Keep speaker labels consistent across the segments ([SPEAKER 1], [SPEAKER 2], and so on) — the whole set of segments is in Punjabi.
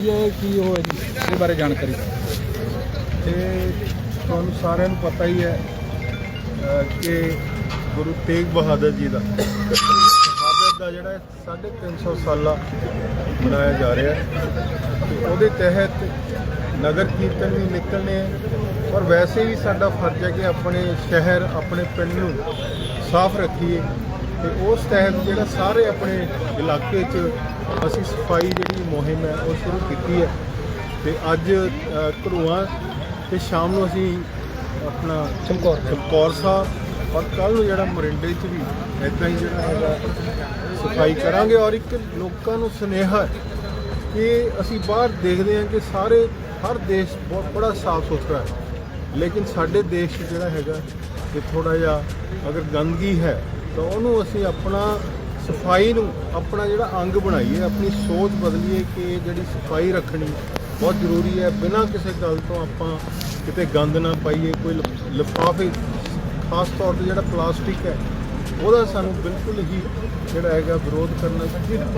[SPEAKER 1] ਇਹ ਕੀ ਹੋਇਆ ਜੀ? ਇਹਦੇ ਬਾਰੇ ਜਾਣਕਾਰੀ ਦਿਓ।
[SPEAKER 2] ਤੇ ਤੁਹਾਨੂੰ ਸਾਰਿਆਂ ਨੂੰ ਪਤਾ ਹੀ ਹੈ ਅਹ, ਕਿ ਗੁਰੂ ਤੇਗ ਬਹਾਦਰ ਜੀ ਦਾ ਸ਼ਹਾਦਤ ਦਾ ਜਿਹੜਾ 350 ਸਾਲਾ ਮਨਾਇਆ ਜਾ ਰਿਹਾ ਹੈ। ਤੇ ਉਹਦੇ ਤਹਿਤ ਨਗਰ ਕੀਰਤਨ ਵੀ ਨਿਕਲਨੇ ਹੈ ਔਰ ਵੈਸੇ ਵੀ ਸਾਡਾ ਫਰਜ਼ ਹੈ ਕਿ ਆਪਣੇ ਸ਼ਹਿਰ ਆਪਣੇ ਪਿੰਡ ਨੂੰ ਸਾਫ਼ ਰੱਖੀਏ। ਤੇ ਉਸ ਤਹਿਤ ਜਿਹੜਾ ਸਾਰੇ ਆਪਣੇ ਇਲਾਕੇ 'ਚ ਅਸੀਂ ਸਫ਼ਾਈ ਜਿਹੜੀ ਮੁਹਿੰਮ ਹੈ ਉਹ ਸ਼ੁਰੂ ਕੀਤੀ ਹੈ। ਤੇ ਅੱਜ ਅ, ਘੜੂਆਂ ਤੇ ਸ਼ਾਮ ਨੂੰ ਅਸੀਂ ਆਪਣਾ
[SPEAKER 1] ਚਮਕੌਰ
[SPEAKER 2] ਚਮਕੌਰ ਸਾਹਿਬ ਔਰ ਕੱਲ ਨੂੰ ਜਿਹੜਾ ਮਰਿੰਡੇ 'ਚ ਵੀ ਇਦਾਂ ਹੀ ਜਿਹੜਾ ਹੈਗਾ ਸਫ਼ਾਈ ਕਰਾਂਗੇ ਔਰ ਇੱਕ ਲੋਕਾਂ ਨੂੰ ਸੁਨੇਹਾ ਕਿ ਅਸੀਂ ਬਾਹਰ ਦੇਖਦੇ ਹਾਂ ਕਿ ਸਾਰੇ ਹਰ ਦੇਸ਼ ਬਹੁਤ ਬੜਾ ਸਾਫ਼ ਸੁਥਰਾ ਹੈ। ਲੇਕਿਨ ਸਾਡੇ ਦੇਸ਼ 'ਚ ਜਿਹੜਾ ਹੈਗਾ ਕਿ ਥੋੜਾ ਜਿਹਾ ਅਗਰ ਗੰਦਗੀ ਹੈ ਤਾਂ ਉਹਨੂੰ ਅਸੀਂ ਆਪਣਾ ਸਫ਼ਾਈ ਨੂੰ, ਆਪਣਾ ਜਿਹੜਾ ਅੰਗ ਬਣਾਈਏ, ਆਪਣੀ ਸੋਚ ਬਦਲੀਏ ਕਿ ਜਿਹੜੀ ਸਫ਼ਾਈ ਰੱਖਣੀ ਬਹੁਤ ਜ਼ਰੂਰੀ ਹੈ। ਬਿਨਾਂ ਕਿਸੇ ਗੱਲ ਤੋਂ ਆਪਾਂ ਕਿਤੇ ਗੰਦ ਨਾ ਪਾਈਏ, ਕੋਈ ਲਿ- ਲਿਫਾਫੇ, ਖਾਸ ਤੌਰ ਤੇ ਜਿਹੜਾ ਪਲਾਸਟਿਕ ਹੈ, ਉਹਦਾ ਸਾਨੂੰ ਬਿਲਕੁਲ ਹੀ ਜਿਹੜਾ ਹੈਗਾ ਵਿਰੋਧ ਕਰਨਾ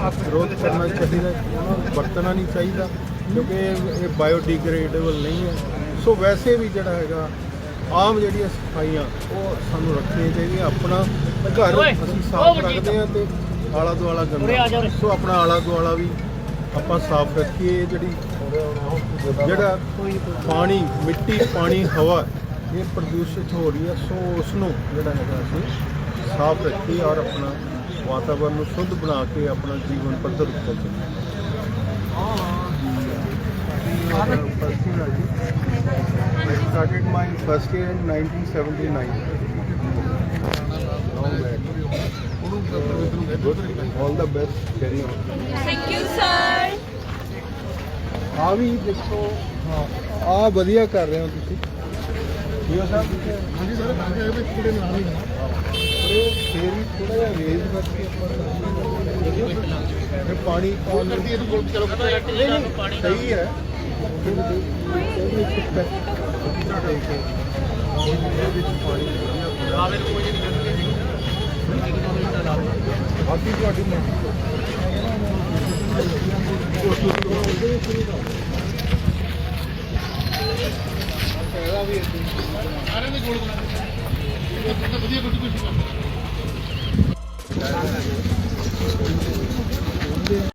[SPEAKER 2] ਵਿਰੋਧ ਕਰਨਾ ਚਾਹੀਦਾ ਉਹਨੂੰ ਵਰਤਣਾ ਨਹੀਂ ਚਾਹੀਦਾ, ਕਿਉਂਕਿ ਇਹ ਬਾਇਓਡੀਗ੍ਰੇਡੇਬਲ ਨਹੀਂ ਹੈ। ਸੋ ਵੈਸੇ ਵੀ ਜਿਹੜਾ ਹੈਗਾ ਆਮ ਜਿਹੜੀਆਂ ਸਫਾਈਆਂ ਉਹ ਸਾਨੂੰ ਰੱਖਣੀਆਂ ਚਾਹੀਦੀਆਂ। ਆਪਣਾ ਘਰ ਅਸੀਂ ਸਾਫ਼ ਰੱਖਦੇ ਹਾਂ ਤੇ ਆਲਾ ਦੁਆਲਾ ਗੰਦਾ। ਸੋ ਆਪਣਾ ਆਲਾ ਦੁਆਲਾ ਵੀ ਆਪਾਂ ਸਾਫ਼ ਰੱਖੀਏ ਜਿਹੜੀ ਜਿਹੜਾ ਪਾਣੀ ਮਿੱਟੀ ਪਾਣੀ ਹਵਾ ਇਹ ਪ੍ਰਦੂਸ਼ਿਤ ਹੋ ਰਹੀ ਹੈ ਸੋ ਉਸ ਨੂੰ ਜਿਹੜਾ ਹੈਗਾ ਅਸੀਂ ਸਾਫ਼ ਰੱਖੀਏ ਔਰ ਆਪਣਾ ਵਾਤਾਵਰਨ ਨੂੰ ਸ਼ੁੱਧ ਬਣਾ ਕੇ ਆਪਣਾ ਜੀਵਨ ਪੱਧਰ ਉੱਤੇ ਚੱਲੀਏ। I started my first year in 1979. Long back. Good. All the best. Carry on.
[SPEAKER 3] Thank you, sir.
[SPEAKER 2] ਆ ਵੀ ਦੇਖੋ ਆ ਵਧੀਆ ਕਰ ਰਹੇ ਹੋ ਤੁਸੀਂ ਜੀਓ ਸਾਹਿਬ ਹਾਂਜੀ ਸਰ ਕਾਹਦੇ ਵਿੱਚ ਕਿਹੜੇ ਨਾਮ ਹੀ ਇਹ ਫੇਰ ਵੀ ਥੋੜਾ ਜਿਹਾ ਰੇਜ਼ ਕਰਕੇ ਆਪਾਂ ਇਹ ਪਾਣੀ ਪਾਉਣ ਕਰਦੀ ਹੈ ਕੋਲ ਚਲੋ ਨਹੀਂ ਨਹੀਂ ਸਹੀ ਹੈ ਇਹਦੇ ਵਿੱਚ ਪਾਣੀ ਆਵੇ ਕੋਈ ਨਹੀਂ ਬਾਕੀ ਤੁਹਾਡੀ